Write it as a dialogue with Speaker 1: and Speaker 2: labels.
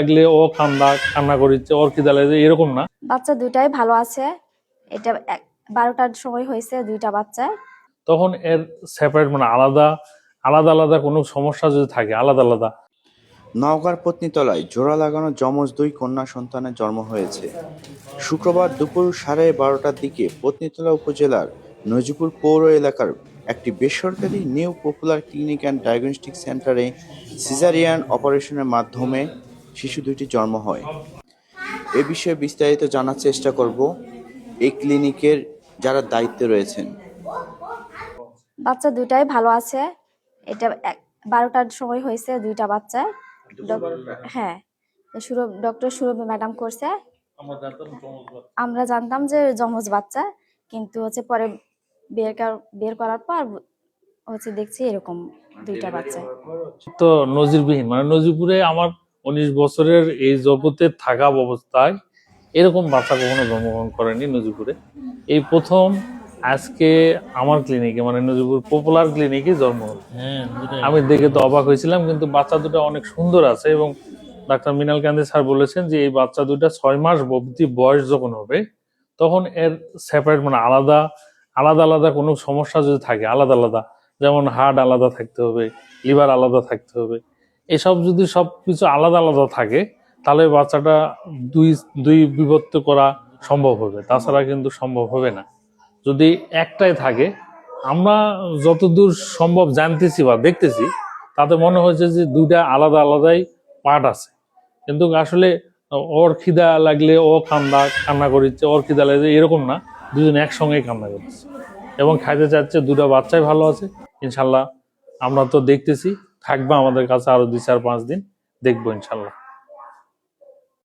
Speaker 1: লাগলে ও কান্দা কান্না করিচ্ছে ওর খিদা লাগে এরকম না?
Speaker 2: বাচ্চা দুটাই ভালো আছে। এটা এক- বারোটার সময় হয়েছে দুইটা বাচ্চা।
Speaker 1: তখন এর সেপারেট মানে আলাদা আলাদা আলাদা কোনো সমস্যা যদি থাকে আলাদা আলাদা।
Speaker 3: নওগাঁর পত্নীতলায় জোড়া লাগানো যমজ দুই কন্যা সন্তানের জন্ম হয়েছে। শুক্রবার দুপুর সাড়ে বারোটার দিকে পত্নীতলা উপজেলার নজিপুর পৌর এলাকার একটি বেসরকারি new popular clinic and diagnostic সেন্টারে সিজারিয়ান অপারেশনের মাধ্যমে শিশু দুটি জন্ম হয়। এ বিষয়ে বিস্তারিত জানার চেষ্টা করব এই ক্লিনিকের যারা দায়িত্বে রয়েছেন।
Speaker 2: বাচ্চা দুটাই ভালো আছে। এটা এক- বারোটার সময় হয়েছে দুইটা বাচ্চা। হ্যাঁ সুরভ ডক্টর সুরভি ম্যাডাম করছে। আমরা জানতাম যে যমজ বাচ্চা কিন্তু হচ্ছে পরে বের বের করার পর হচ্ছে দেখছি এরকম দুইটা বাচ্চা।
Speaker 1: তো নজিরবিহীন মানে নজিরপুরে আমার উনিশ বছরের এই জগতে থাকা অবস্থায় এরকম বাচ্চা কখনো জন্মগ্রহণ করেনি নজিরপুরে এই প্রথম আজকে আমার ক্লিনিকে মানে নজিরপুর পপুলার ক্লিনিকে জন্ম হলো। আমি দেখে তো অবাক হয়েছিলাম কিন্তু বাচ্চা দুটো অনেক সুন্দর আছে এবং ডাক্তার মিনাল কান্দি স্যার বলেছেন যে এই বাচ্চা দুটা ছয় মাস অবধি বয়স যখন হবে তখন এর সেপারেট মানে আলাদা আলাদা আলাদা কোনো সমস্যা যদি থাকে আলাদা আলাদা যেমন হার্ট আলাদা থাকতে হবে লিভার আলাদা থাকতে হবে এসব যদি সব কিছু আলাদা আলাদা থাকে, তাহলে বাচ্চাটা দুই দুই বিভক্ত করা সম্ভব হবে। তাছাড়া কিন্তু সম্ভব হবে না। যদি একটাই থাকে, আমরা যতদূর সম্ভব জানতেছি বা দেখতেছি, তাতে মনে হচ্ছে যে দুইটা আলাদা আলাদাই পার্ট আছে। কিন্তু আসলে ওর খিদা লাগলে ও কান্দা কান্না করিচ্ছে, ওর খিদা লাগছে এরকম না, দুজন একসঙ্গেই কান্না করছে এবং খাইতে চাচ্ছে দুটা বাচ্চাই ভালো আছে। ইনশাল্লাহ আমরা তো দেখতেছি। থাকবে আমাদের কাছে আরও দুই চার পাঁচ দিন। দেখব ইনশাল্লাহ।